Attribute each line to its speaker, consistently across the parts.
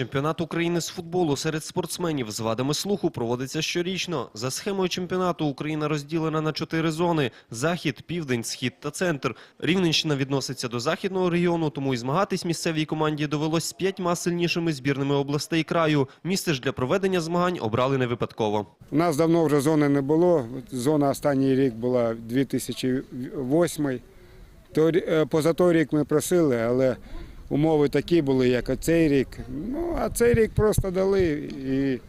Speaker 1: Чемпіонат України з футболу серед спортсменів з вадами слуху проводиться щорічно. За схемою чемпіонату Україна розділена на чотири зони: захід, південь, схід та центр. Рівненщина відноситься до західного регіону, тому і змагатись місцевій команді довелось з п'ятьма сильнішими збірними областей краю. Місце ж для проведення змагань обрали не випадково.
Speaker 2: У нас давно вже зони не було. Зона останній рік була 2008. То, рі- е, поза той рік ми просили, але умови такі були, як оцей рік. Ну, а цей рік просто дали і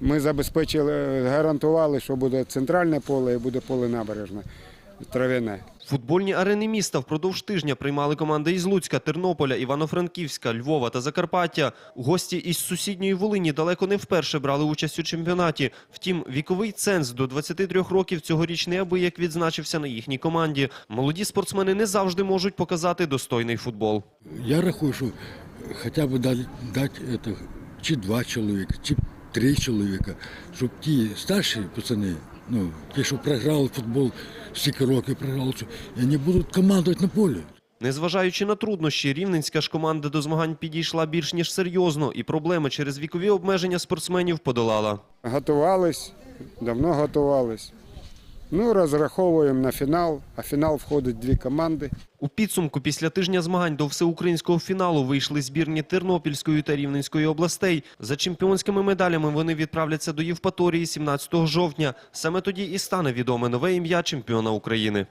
Speaker 2: ми забезпечили, гарантували, що буде центральне поле і буде поле набережне, трав'яне.
Speaker 1: Футбольні арени міста впродовж тижня приймали команди із Луцька, Тернополя, Івано-Франківська, Львова та Закарпаття. Гості із сусідньої Волині далеко не вперше брали участь у чемпіонаті. Втім, віковий ценз до 23 років цьогоріч неабияк відзначився на їхній команді. Молоді спортсмени не завжди можуть показати достойний футбол.
Speaker 3: Я рахую, що хоча б дати, дати это, чи два чоловіка, чи три чоловіка, щоб ті старші пацани, ну, ті, що програли футбол, стільки років програли, вони будуть командувати на полі.
Speaker 1: Незважаючи на труднощі, рівненська ж команда до змагань підійшла більш ніж серйозно, і проблеми через вікові обмеження спортсменів подолала.
Speaker 2: Готувались, давно готувались. Ну, розраховуємо на фінал, а фінал входить дві команди.
Speaker 1: У підсумку після тижня змагань до всеукраїнського фіналу вийшли збірні Тернопільської та Рівненської областей. За чемпіонськими медалями вони відправляться до Євпаторії 17 жовтня. Саме тоді і стане відоме нове ім'я чемпіона України.